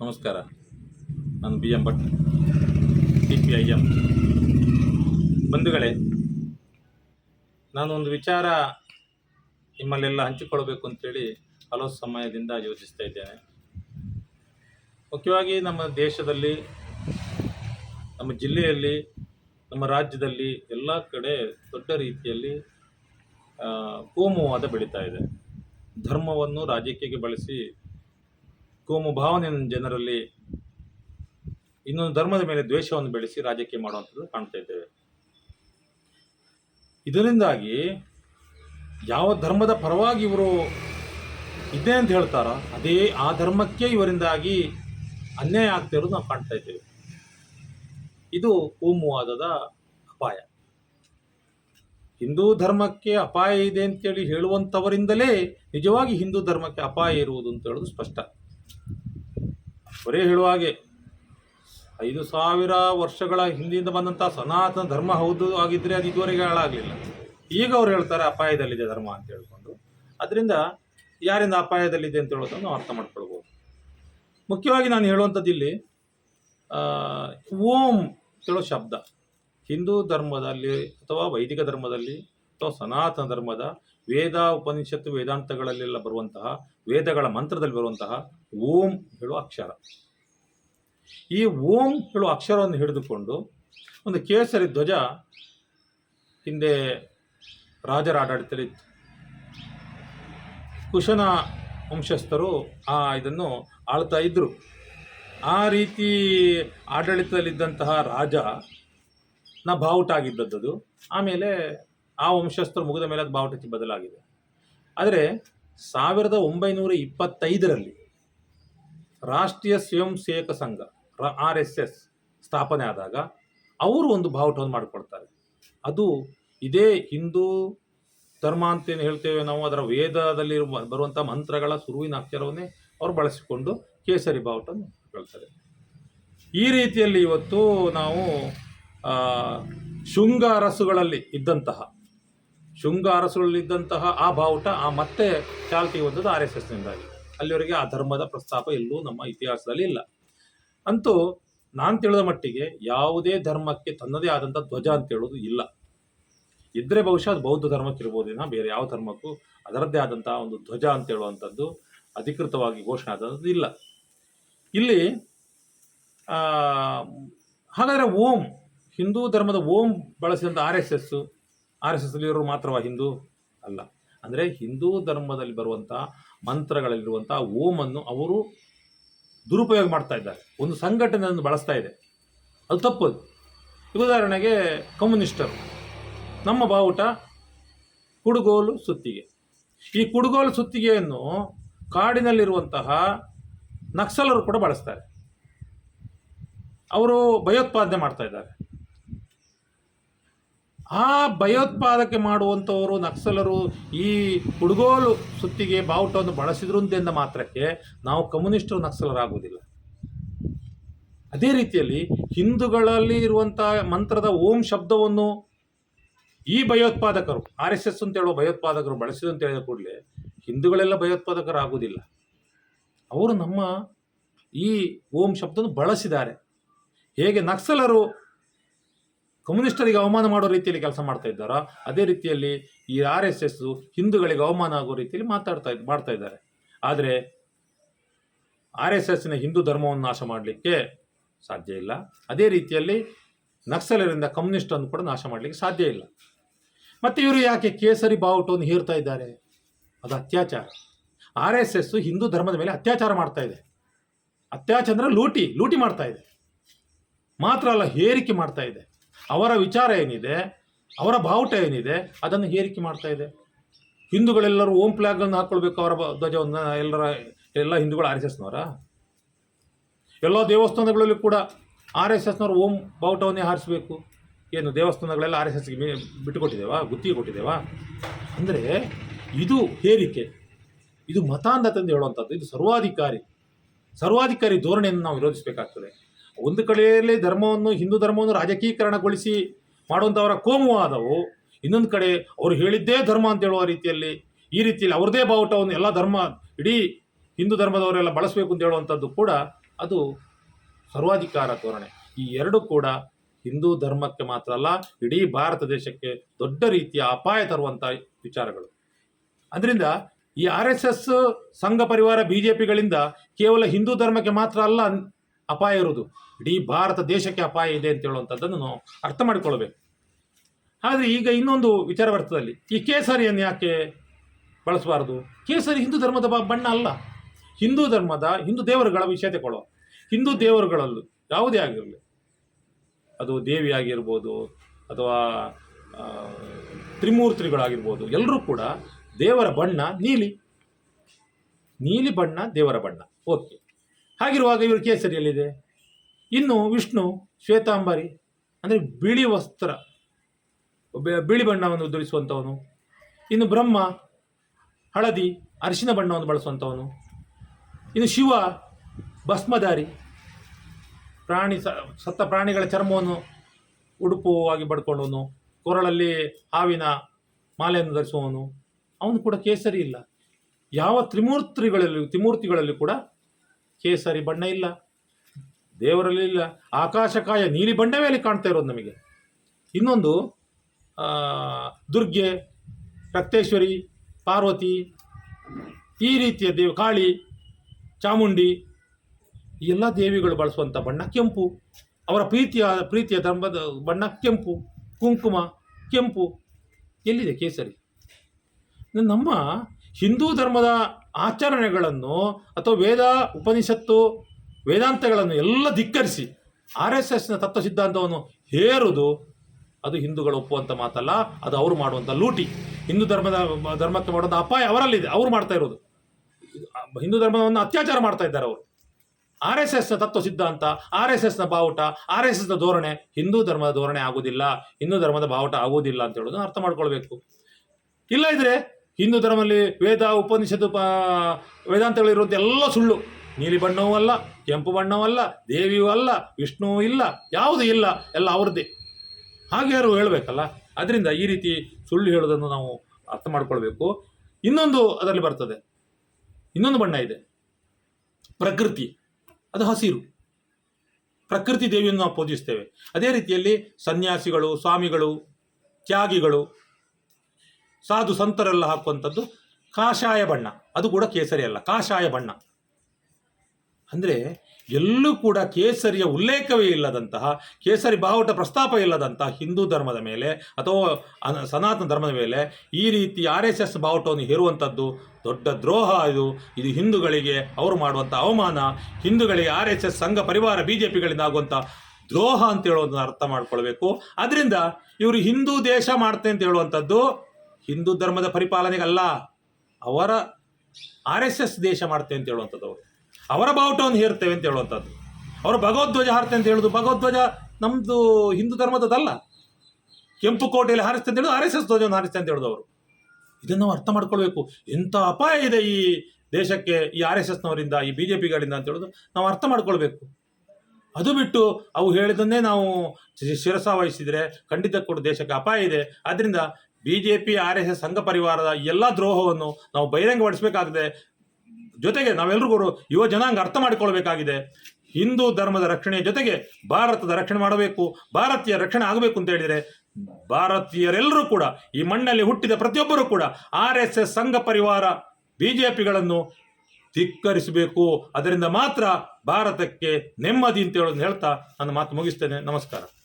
ನಮಸ್ಕಾರ. ನಾನು B M Bhat C P I M. ಬಂಧುಗಳೇ, ನಾನು ಒಂದು ವಿಚಾರ ನಿಮ್ಮಲ್ಲೆಲ್ಲ ಹಂಚಿಕೊಳ್ಬೇಕು ಅಂತೇಳಿ ಹಲವು ಸಮಯದಿಂದ ಯೋಚಿಸ್ತಾ ಇದ್ದೇನೆ. ಮುಖ್ಯವಾಗಿ ನಮ್ಮ ದೇಶದಲ್ಲಿ, ನಮ್ಮ ಜಿಲ್ಲೆಯಲ್ಲಿ, ನಮ್ಮ ರಾಜ್ಯದಲ್ಲಿ ಎಲ್ಲ ಕಡೆ ದೊಡ್ಡ ರೀತಿಯಲ್ಲಿ ಕೋಮುವಾದ ಬೆಳೀತಾ ಇದೆ. ಧರ್ಮವನ್ನು ರಾಜಕೀಯಕ್ಕೆ ಬಳಸಿ ಕೋಮು ಭಾವನೆಯನ್ನು ಜನರಲ್ಲಿ ಇನ್ನೊಂದು ಧರ್ಮದ ಮೇಲೆ ದ್ವೇಷವನ್ನು ಬೆಳೆಸಿ ರಾಜಕೀಯ ಮಾಡುವಂಥದ್ದು ಕಾಣ್ತಾ ಇದ್ದೇವೆ. ಇದರಿಂದಾಗಿ ಯಾವ ಧರ್ಮದ ಪರವಾಗಿ ಇವರು ಇದೆ ಅಂತ ಹೇಳ್ತಾರೋ ಅದೇ ಆ ಧರ್ಮಕ್ಕೆ ಇವರಿಂದಾಗಿ ಅನ್ಯಾಯ ಆಗ್ತಾ ಇರೋದು ನಾವು ಕಾಣ್ತಾ ಇದ್ದೇವೆ. ಇದು ಕೋಮುವಾದದ ಅಪಾಯ. ಹಿಂದೂ ಧರ್ಮಕ್ಕೆ ಅಪಾಯ ಇದೆ ಅಂತೇಳಿ ಹೇಳುವಂಥವರಿಂದಲೇ ನಿಜವಾಗಿ ಹಿಂದೂ ಧರ್ಮಕ್ಕೆ ಅಪಾಯ ಇರುವುದು ಅಂತ ಹೇಳೋದು ಸ್ಪಷ್ಟ. ಬರೇ ಹೇಳುವ ಹಾಗೆ, ಐದು ಸಾವಿರ ವರ್ಷಗಳ ಹಿಂದಿಂದ ಬಂದಂಥ ಸನಾತನ ಧರ್ಮ ಹೌದು ಆಗಿದ್ದರೆ ಅದು ಇದುವರೆಗೆ ಹಾಳಾಗಲಿಲ್ಲ. ಈಗ ಅವ್ರು ಹೇಳ್ತಾರೆ ಅಪಾಯದಲ್ಲಿದೆ ಧರ್ಮ ಅಂತ ಹೇಳ್ಕೊಂಡು. ಅದರಿಂದ ಯಾರಿಂದ ಅಪಾಯದಲ್ಲಿದೆ ಅಂತ ಹೇಳೋದನ್ನು ಅರ್ಥ ಮಾಡ್ಕೊಳ್ಬೋದು. ಮುಖ್ಯವಾಗಿ ನಾನು ಹೇಳುವಂಥದ್ದು ಇಲ್ಲಿ ಓಂ ಹೇಳೋ ಶಬ್ದ. ಹಿಂದೂ ಧರ್ಮದಲ್ಲಿ ಅಥವಾ ವೈದಿಕ ಧರ್ಮದಲ್ಲಿ ಅಥವಾ ಸನಾತನ ಧರ್ಮದ ವೇದ ಉಪನಿಷತ್ತು ವೇದಾಂತಗಳಲ್ಲೆಲ್ಲ ಬರುವಂತಹ, ವೇದಗಳ ಮಂತ್ರದಲ್ಲಿ ಬರುವಂತಹ ಓಂ ಹೇಳುವ ಅಕ್ಷರ. ಈ ಓಂ ಹೇಳುವ ಅಕ್ಷರವನ್ನು ಹಿಡಿದುಕೊಂಡು ಒಂದು ಕೇಸರಿ ಧ್ವಜ ಹಿಂದೆ ರಾಜರ ಆಡಳಿತದಲ್ಲಿ ಕುಶನ ವಂಶಸ್ಥರು ಆ ಇದನ್ನು ಆಳ್ತಾ ಇದ್ದರು ಆ ರೀತಿ ಆಡಳಿತದಲ್ಲಿದ್ದಂತಹ ರಾಜ ನ ಬಾವುಟ ಆಗಿದ್ದದ್ದು. ಆಮೇಲೆ ಆ ವಂಶಸ್ಥರು ಮುಗಿದ ಮೇಲೆ ಅದು ಬಾವುಟಕ್ಕೆ ಬದಲಾಗಿದೆ. ಆದರೆ ಸಾವಿರದ ಒಂಬೈನೂರ ಇಪ್ಪತ್ತೈದರಲ್ಲಿ ರಾಷ್ಟ್ರೀಯ ಸ್ವಯಂ ಸೇವಕ ಸಂಘ ಆರ್ ಎಸ್ ಎಸ್ ಸ್ಥಾಪನೆ ಆದಾಗ ಅವರು ಒಂದು ಬಾವುಟವನ್ನು ಮಾಡಿಕೊಡ್ತಾರೆ. ಅದು ಇದೇ ಹಿಂದೂ ಧರ್ಮ ಅಂತ ಏನು ಹೇಳ್ತೇವೆ ನಾವು, ಅದರ ವೇದದಲ್ಲಿ ಬರುವಂಥ ಮಂತ್ರಗಳ ಸುರುವಿನ ಅಕ್ಷರವನ್ನೇ ಅವರು ಬಳಸಿಕೊಂಡು ಕೇಸರಿ ಬಾವುಟವನ್ನು ಹೇಳ್ತಾರೆ ಈ ರೀತಿಯಲ್ಲಿ ಇವತ್ತು ನಾವು ಶೃಂಗ ಅರಸುಗಳಲ್ಲಿ ಇದ್ದಂತಹ ಶುಂಗ ಅರಸುಗಳಲ್ಲಿದ್ದಂತಹ ಆ ಬಾವುಟ ಆ ಮತ್ತೆ ಚಾಲ್ತಿ ಹೊಂದದ ಆರ್ ಎಸ್ ಎಸ್ನಿಂದಾಗಿ ಅಲ್ಲಿವರೆಗೆ ಆ ಧರ್ಮದ ಪ್ರಸ್ತಾಪ ಎಲ್ಲೂ ನಮ್ಮ ಇತಿಹಾಸದಲ್ಲಿ ಇಲ್ಲ. ಅಂತೂ ನಾನು ತಿಳಿದ ಮಟ್ಟಿಗೆ ಯಾವುದೇ ಧರ್ಮಕ್ಕೆ ತನ್ನದೇ ಆದಂಥ ಧ್ವಜ ಅಂತ ಹೇಳೋದು ಇಲ್ಲ. ಇದ್ರೆ ಬಹುಶಃ ಅದು ಬೌದ್ಧ ಧರ್ಮಕ್ಕೆ ಇರ್ಬೋದೇನೋ ಬೇರೆ ಯಾವ ಧರ್ಮಕ್ಕೂ ಅದರದ್ದೇ ಆದಂತಹ ಒಂದು ಧ್ವಜ ಅಂತ ಹೇಳುವಂಥದ್ದು ಅಧಿಕೃತವಾಗಿ ಘೋಷಣೆ ಆದಂಥದ್ದು ಇಲ್ಲ. ಇಲ್ಲಿ ಹಾಗಾದರೆ ಓಂ, ಹಿಂದೂ ಧರ್ಮದ ಓಂ ಬಳಸಿದಂಥ R S S R S S ಇರೋರು ಮಾತ್ರವ ಹಿಂದೂ? ಅಲ್ಲ. ಅಂದರೆ ಹಿಂದೂ ಧರ್ಮದಲ್ಲಿ ಬರುವಂಥ ಮಂತ್ರಗಳಲ್ಲಿರುವಂಥ ಓಮನ್ನು ಅವರು ದುರುಪಯೋಗ ಮಾಡ್ತಾ ಇದ್ದಾರೆ. ಒಂದು ಸಂಘಟನೆಯನ್ನು ಬಳಸ್ತಾ ಇದೆ. ಅದು ತಪ್ಪದು ಉದಾಹರಣೆಗೆ ಕಮ್ಯುನಿಸ್ಟರು. ನಮ್ಮ ಬಾವುಟ ಕುಡುಗೋಲು ಸುತ್ತಿಗೆ. ಈ ಕುಡುಗೋಲು ಸುತ್ತಿಗೆಯನ್ನು ಕಾಡಿನಲ್ಲಿರುವಂತಹ ನಕ್ಸಲರು ಕೂಡ ಬಳಸ್ತಾರೆ. ಅವರು ಭಯೋತ್ಪಾದನೆ ಮಾಡ್ತಾ ಇದ್ದಾರೆ. ಆ ಭಯೋತ್ಪಾದಕೆ ಮಾಡುವಂಥವರು ನಕ್ಸಲರು ಈ ಹುಡುಗೋಲು ಸುತ್ತಿಗೆ ಬಾವುಟವನ್ನು ಬಳಸಿದ್ರು ಎಂದ ಮಾತ್ರಕ್ಕೆ ನಾವು ಕಮ್ಯುನಿಸ್ಟರು ನಕ್ಸಲರಾಗುವುದಿಲ್ಲ. ಅದೇ ರೀತಿಯಲ್ಲಿ ಹಿಂದೂಗಳಲ್ಲಿ ಇರುವಂಥ ಮಂತ್ರದ ಓಂ ಶಬ್ದವನ್ನು ಈ ಭಯೋತ್ಪಾದಕರು, ಆರ್ ಎಸ್ ಎಸ್ ಅಂತ ಹೇಳುವ ಭಯೋತ್ಪಾದಕರು ಬಳಸಿದ್ರು ಅಂತ ಹೇಳಿದ ಕೂಡಲೇ ಹಿಂದೂಗಳೆಲ್ಲ ಭಯೋತ್ಪಾದಕರಾಗುವುದಿಲ್ಲ. ಅವರು ನಮ್ಮ ಈ ಓಂ ಶಬ್ದವನ್ನು ಬಳಸಿದ್ದಾರೆ. ಹೇಗೆ ನಕ್ಸಲರು ಕಮ್ಯುನಿಸ್ಟರಿಗೆ ಅವಮಾನ ಮಾಡೋ ರೀತಿಯಲ್ಲಿ ಕೆಲಸ ಮಾಡ್ತಾ ಇದ್ದಾರೋ? ಅದೇ ರೀತಿಯಲ್ಲಿ ಈ ಆರ್ ಎಸ್ ಎಸ್ ಹಿಂದೂಗಳಿಗೆ ಅವಮಾನ ಆಗೋ ರೀತಿಯಲ್ಲಿ ಮಾತಾಡ್ತಾ ಮಾಡ್ತಾ ಇದ್ದಾರೆ. ಆದರೆ ಆರ್ ಎಸ್ ಎಸ್ನ ಹಿಂದೂ ಧರ್ಮವನ್ನು ನಾಶ ಮಾಡಲಿಕ್ಕೆ ಸಾಧ್ಯ ಇಲ್ಲ. ಅದೇ ರೀತಿಯಲ್ಲಿ ನಕ್ಸಲರಿಂದ ಕಮ್ಯುನಿಸ್ಟನ್ನು ಕೂಡ ನಾಶ ಮಾಡಲಿಕ್ಕೆ ಸಾಧ್ಯ ಇಲ್ಲ. ಮತ್ತು ಇವರು ಯಾಕೆ ಕೇಸರಿ ಬಾವುಟವನ್ನು ಹೀರ್ತಾ ಇದ್ದಾರೆ? ಅದು ಅತ್ಯಾಚಾರ. ಆರ್ ಎಸ್ ಎಸ್ ಹಿಂದೂ ಧರ್ಮದ ಮೇಲೆ ಅತ್ಯಾಚಾರ ಮಾಡ್ತಾ ಇದೆ. ಅತ್ಯಾಚಾರ ಅಂದರೆ ಲೂಟಿ ಲೂಟಿ ಮಾಡ್ತಾ ಇದೆ. ಮಾತ್ರ ಅಲ್ಲ, ಹೇರಿಕೆ ಮಾಡ್ತಾ ಇದೆ. ಅವರ ವಿಚಾರ ಏನಿದೆ, ಅವರ ಬಾವುಟ ಏನಿದೆ, ಅದನ್ನು ಹೇರಿಕೆ ಮಾಡ್ತಾ ಇದೆ. ಹಿಂದೂಗಳೆಲ್ಲರೂ ಓಂ ಫ್ಲಾಗನ್ನು ಹಾಕ್ಕೊಳ್ಬೇಕು ಅವರ ಧ್ವಜವನ್ನು, ಎಲ್ಲರ, ಎಲ್ಲ ಹಿಂದೂಗಳು ಆರ್ ಎಸ್ ಎಸ್ನವರ? ಎಲ್ಲ ದೇವಸ್ಥಾನಗಳಲ್ಲಿ ಕೂಡ ಆರ್ ಎಸ್ ಎಸ್ನವರು ಓಂ ಬಾವುಟವನ್ನೇ ಹಾರಿಸಬೇಕು. ಏನು, ದೇವಸ್ಥಾನಗಳೆಲ್ಲ ಆರ್ ಎಸ್ ಎಸ್ಗೆ ಬಿಟ್ಟುಕೊಟ್ಟಿದ್ದೇವಾ ಗುತ್ತಿಗೆ ಕೊಟ್ಟಿದ್ದೇವಾ ಅಂದರೆ ಇದು ಹೇರಿಕೆ. ಇದು ಮತಾಂಧತೆ ಎಂದು ಹೇಳುವಂಥದ್ದು. ಇದು ಸರ್ವಾಧಿಕಾರಿ ಸರ್ವಾಧಿಕಾರಿ ಧೋರಣೆಯನ್ನು ನಾವು ವಿರೋಧಿಸಬೇಕಾಗ್ತದೆ. ಒಂದು ಕಡೆಯಲ್ಲಿ ಧರ್ಮವನ್ನು, ಹಿಂದೂ ಧರ್ಮವನ್ನು ರಾಜಕೀಕರಣಗೊಳಿಸಿ ಮಾಡುವಂಥವರ ಕೋಮುವಾದವು, ಇನ್ನೊಂದು ಕಡೆ ಅವರು ಹೇಳಿದ್ದೇ ಧರ್ಮ ಅಂತ ಹೇಳುವ ರೀತಿಯಲ್ಲಿ, ಈ ರೀತಿಯಲ್ಲಿ ಅವ್ರದ್ದೇ ಬಾವುಟವನ್ನು ಎಲ್ಲ ಧರ್ಮ, ಇಡೀ ಹಿಂದೂ ಧರ್ಮದವರೆಲ್ಲ ಬಳಸಬೇಕು ಅಂತ ಹೇಳುವಂಥದ್ದು ಕೂಡ ಅದು ಸರ್ವಾಧಿಕಾರ ಧೋರಣೆ. ಈ ಎರಡು ಕೂಡ ಹಿಂದೂ ಧರ್ಮಕ್ಕೆ ಮಾತ್ರ ಅಲ್ಲ, ಇಡೀ ಭಾರತ ದೇಶಕ್ಕೆ ದೊಡ್ಡ ರೀತಿಯ ಅಪಾಯ ತರುವಂಥ ವಿಚಾರಗಳು. ಅದರಿಂದ ಈ ಆರ್ ಎಸ್ ಎಸ್ ಸಂಘ ಪರಿವಾರ, ಬಿ ಜೆ ಪಿಗಳಿಂದ ಕೇವಲ ಹಿಂದೂ ಧರ್ಮಕ್ಕೆ ಮಾತ್ರ ಅಲ್ಲ ಅಪಾಯ ಇರುವುದು. ಇಡೀ ಭಾರತ ದೇಶಕ್ಕೆ ಅಪಾಯ ಇದೆ ಅಂತ ಹೇಳುವಂಥದ್ದನ್ನು ನಾವು ಅರ್ಥ ಮಾಡಿಕೊಳ್ಳಬೇಕು. ಆದರೆ ಈಗ ಇನ್ನೊಂದು ವಿಚಾರ ಬರ್ತದೆ ಅಲ್ಲಿ ಈ ಕೇಸರಿಯನ್ನು ಯಾಕೆ ಬಳಸಬಾರ್ದು? ಕೇಸರಿ ಹಿಂದೂ ಧರ್ಮದ ಬಣ್ಣ ಅಲ್ಲ. ಹಿಂದೂ ಧರ್ಮದ ಹಿಂದೂ ದೇವರುಗಳ ವಿಷಯ ತಗೊಳ್ಳುವ ಹಿಂದೂ ದೇವರುಗಳಲ್ಲೂ ಯಾವುದೇ ಆಗಿರಲಿ. ಅದು ದೇವಿ ಆಗಿರ್ಬೋದು ಅಥವಾ ತ್ರಿಮೂರ್ತಿಗಳಾಗಿರ್ಬೋದು. ಎಲ್ಲರೂ ಕೂಡ ದೇವರ ಬಣ್ಣ ನೀಲಿ. ನೀಲಿ ಬಣ್ಣ ದೇವರ ಬಣ್ಣ. ಓಕೆ. ಹಾಗಿರುವಾಗ ಇವರು ಕೇಸರಿಯಲ್ಲಿದೆ. ಇನ್ನು ವಿಷ್ಣು, ಶ್ವೇತಾಂಬರಿ, ಅಂದರೆ ಬಿಳಿ ವಸ್ತ್ರ ಬಿಳಿ ಬಣ್ಣವನ್ನು ಧರಿಸುವಂಥವನು ಇನ್ನು ಬ್ರಹ್ಮ, ಹಳದಿ, ಅರಿಶಿನ ಬಣ್ಣವನ್ನು ಬಳಸುವಂಥವನು ಇನ್ನು ಶಿವ, ಭಸ್ಮಧಾರಿ, ಪ್ರಾಣಿ ಸತ್ತ ಪ್ರಾಣಿಗಳ ಚರ್ಮವನ್ನು ಉಡುಪುವಾಗಿ ಪಡ್ಕೊಂಡವನು ಕೊರಳಲ್ಲಿ ಹಾವಿನ ಮಾಲೆಯನ್ನು ಧರಿಸುವವನು. ಅವನು ಕೂಡ ಕೇಸರಿ ಇಲ್ಲ. ಯಾವ ತ್ರಿಮೂರ್ತಿಗಳಲ್ಲಿ ತ್ರಿಮೂರ್ತಿಗಳಲ್ಲಿ ಕೂಡ ಕೇಸರಿ ಬಣ್ಣ ಇಲ್ಲ, ದೇವರಲ್ಲಿ ಇಲ್ಲ, ಆಕಾಶಕಾಯ ನೀಲಿ ಬಣ್ಣವೇ ಅಲ್ಲಿ ಕಾಣ್ತಾ ಇರೋದು ನಮಗೆ. ಇನ್ನೊಂದು ದುರ್ಗೆ, ರಕ್ತೇಶ್ವರಿ, ಪಾರ್ವತಿ, ಈ ರೀತಿಯ ದೇವ, ಕಾಳಿ, ಚಾಮುಂಡಿ ಎಲ್ಲ ದೇವಿಗಳು ಬಳಸುವಂಥ ಬಣ್ಣ ಕೆಂಪು. ಅವರ ಪ್ರೀತಿಯ ಪ್ರೀತಿಯ ಧರ್ಮದ ಬಣ್ಣ ಕೆಂಪು, ಕುಂಕುಮ ಕೆಂಪು. ಎಲ್ಲಿದೆ ಕೇಸರಿ? ನಮ್ಮ ಹಿಂದೂ ಧರ್ಮದ ಆಚರಣೆಗಳನ್ನು ಅಥವಾ ವೇದ, ಉಪನಿಷತ್ತು, ವೇದಾಂತಗಳನ್ನು ಎಲ್ಲ ಧಿಕ್ಕರಿಸಿ ಆರ್ ಎಸ್ ಎಸ್ನ ತತ್ವ ಸಿದ್ಧಾಂತವನ್ನು ಹೇರುವುದು ಅದು ಹಿಂದೂಗಳು ಒಪ್ಪುವಂಥ ಮಾತಲ್ಲ, ಅದು ಅವರು ಮಾಡುವಂಥ ಲೂಟಿ. ಹಿಂದೂ ಧರ್ಮದ, ಧರ್ಮಕ್ಕೆ ಮಾಡುವಂಥ ಅಪಾಯ ಅವರಲ್ಲಿದೆ, ಅವರು ಮಾಡ್ತಾ ಇರೋದು ಹಿಂದೂ ಧರ್ಮವನ್ನು ಅತ್ಯಾಚಾರ ಮಾಡ್ತಾ ಇದ್ದಾರೆ ಅವರು. ಆರ್ ಎಸ್ ಎಸ್ನ ತತ್ವ ಸಿದ್ಧಾಂತ, ಆರ್ ಎಸ್ ಎಸ್ನ ಬಾವುಟ, ಆರ್ ಎಸ್ ಎಸ್ನ ಧೋರಣೆ, ಹಿಂದೂ ಧರ್ಮದ ಧೋರಣೆ ಆಗುವುದಿಲ್ಲ ಹಿಂದೂ ಧರ್ಮದ ಬಾವುಟ ಆಗುವುದಿಲ್ಲ ಅಂತ ಹೇಳೋದನ್ನು ಅರ್ಥ ಮಾಡ್ಕೊಳ್ಬೇಕು. ಇಲ್ಲ ಇದ್ರೆ ಹಿಂದೂ ಧರ್ಮದಲ್ಲಿ ವೇದ, ಉಪನಿಷತ್ತು ವೇದಾಂತಗಳು ಇರುವಂಥ ಎಲ್ಲ ಸುಳ್ಳು. ನೀಲಿ ಬಣ್ಣವೂ ಅಲ್ಲ, ಕೆಂಪು ಬಣ್ಣವೂ ಅಲ್ಲ, ದೇವಿಯೂ ಅಲ್ಲ, ವಿಷ್ಣುವೂ ಇಲ್ಲ, ಯಾವುದೂ ಇಲ್ಲ, ಎಲ್ಲ ಅವ್ರದ್ದೇ. ಹಾಗೆ ಯಾರು ಹೇಳಬೇಕಲ್ಲ? ಅದರಿಂದ ಈ ರೀತಿ ಸುಳ್ಳು ಹೇಳೋದನ್ನು ನಾವು ಅರ್ಥ ಮಾಡ್ಕೊಳ್ಬೇಕು. ಇನ್ನೊಂದು ಅದರಲ್ಲಿ ಬರ್ತದೆ. ಇನ್ನೊಂದು ಬಣ್ಣ ಇದೆ. ಪ್ರಕೃತಿ. ಅದು ಹಸಿರು. ಪ್ರಕೃತಿ ದೇವಿಯನ್ನು ನಾವು ಪೂಜಿಸ್ತೇವೆ. ಅದೇ ರೀತಿಯಲ್ಲಿ ಸನ್ಯಾಸಿಗಳು, ಸ್ವಾಮಿಗಳು, ತ್ಯಾಗಿಗಳು ಸಾಧು ಸಂತರೆಲ್ಲ ಹಾಕುವಂಥದ್ದು ಕಾಷಾಯ ಬಣ್ಣ. ಅದು ಕೂಡ ಕೇಸರಿ ಅಲ್ಲ, ಕಾಷಾಯ ಬಣ್ಣ. ಅಂದರೆ ಎಲ್ಲೂ ಕೂಡ ಕೇಸರಿಯ ಉಲ್ಲೇಖವೇ ಇಲ್ಲದಂತಹ, ಕೇಸರಿ ಬಾವುಟ ಪ್ರಸ್ತಾಪ ಇಲ್ಲದಂತಹ ಹಿಂದೂ ಧರ್ಮದ ಮೇಲೆ ಅಥವಾ ಸನಾತನ ಧರ್ಮದ ಮೇಲೆ ಈ ರೀತಿ ಆರ್ ಎಸ್ ಎಸ್ ಬಾವುಟವನ್ನು ಹೇರುವಂಥದ್ದು ದೊಡ್ಡ ದ್ರೋಹ ಇದು. ಇದು ಹಿಂದೂಗಳಿಗೆ ಅವರು ಮಾಡುವಂಥ ಅವಮಾನ. ಹಿಂದೂಗಳಿಗೆ ಆರ್ ಎಸ್ ಎಸ್ ಸಂಘ ಪರಿವಾರ ಬಿ ಜೆ ಪಿಗಳಿಂದ ಆಗುವಂಥ ದ್ರೋಹ ಅಂತ ಹೇಳೋದನ್ನ ಅರ್ಥ ಮಾಡ್ಕೊಳ್ಬೇಕು. ಅದರಿಂದ ಇವರು ಹಿಂದೂ ದೇಶ ಮಾಡ್ತೇನೆ ಅಂತ ಹೇಳುವಂಥದ್ದು ಹಿಂದೂ ಧರ್ಮದ ಪರಿಪಾಲನೆಗಲ್ಲ, ಅವರ ಆರ್ ಎಸ್ ಎಸ್ ದೇಶ ಮಾಡ್ತೇವೆ ಅಂತ ಹೇಳುವಂಥದ್ದು ಅವರು. ಅವರ ಬಾವುಟವನ್ನು ಹೇರ್ತೇವೆ ಅಂತ ಹೇಳುವಂಥದ್ದು. ಅವರು ಭಗವದ್ವಜ ಹಾರ್ತೆ ಅಂತ ಹೇಳೋದು ಭಗವದ್ವಜ ನಮ್ಮದು ಹಿಂದೂ ಧರ್ಮದದಲ್ಲ. ಕೆಂಪು ಕೋಟೆಯಲ್ಲಿ ಹಾರಿಸ್ತೆ ಅಂತ ಹೇಳೋದು, ಆರ್ ಎಸ್ ಎಸ್ ಧ್ವಜವನ್ನು ಹಾರಿಸ್ತೆ ಅಂತ ಹೇಳೋದು ಅವರು. ಇದನ್ನು ನಾವು ಅರ್ಥ ಮಾಡ್ಕೊಳ್ಬೇಕು. ಎಂಥ ಅಪಾಯ ಇದೆ ಈ ದೇಶಕ್ಕೆ, ಈ ಆರ್ ಎಸ್ ಎಸ್ನವರಿಂದ, ಈ ಬಿ ಜೆ ಪಿಗಳಿಂದ ಅಂತ ಹೇಳೋದು ನಾವು ಅರ್ಥ ಮಾಡ್ಕೊಳ್ಬೇಕು. ಅದು ಬಿಟ್ಟು ಅವು ಹೇಳಿದನ್ನೇ ನಾವು ಶಿರಸ ವಹಿಸಿದರೆ ಖಂಡಿತ ಕೂಡ ದೇಶಕ್ಕೆ ಅಪಾಯ ಇದೆ. ಆದ್ದರಿಂದ B J R S S ಸಂಘ ಪರಿವಾರದ ಎಲ್ಲ ದ್ರೋಹವನ್ನು ನಾವು ಬಹಿರಂಗಪಡಿಸಬೇಕಾಗಿದೆ. ಜೊತೆಗೆ ನಾವೆಲ್ಲರಿಗೂ ಯುವ ಜನಾಂಗ ಅರ್ಥ ಮಾಡಿಕೊಳ್ಬೇಕಾಗಿದೆ. ಹಿಂದೂ ಧರ್ಮದ ರಕ್ಷಣೆಯ ಜೊತೆಗೆ ಭಾರತದ ರಕ್ಷಣೆ ಮಾಡಬೇಕು, ಭಾರತೀಯ ರಕ್ಷಣೆ ಆಗಬೇಕು ಅಂತ ಹೇಳಿದರೆ ಭಾರತೀಯರೆಲ್ಲರೂ ಕೂಡ, ಈ ಮಣ್ಣಲ್ಲಿ ಹುಟ್ಟಿದ ಪ್ರತಿಯೊಬ್ಬರೂ ಕೂಡ ಆರ್ ಎಸ್ ಎಸ್ ಸಂಘ ಪರಿವಾರ ಬಿಜೆಪಿಗಳನ್ನು ಧಿಕ್ಕರಿಸಬೇಕು. ಅದರಿಂದ ಮಾತ್ರ ಭಾರತಕ್ಕೆ ನೆಮ್ಮದಿ ಅಂತ ಹೇಳೋದು ಹೇಳ್ತಾ ನನ್ನ ಮಾತು ಮುಗಿಸ್ತೇನೆ. ನಮಸ್ಕಾರ.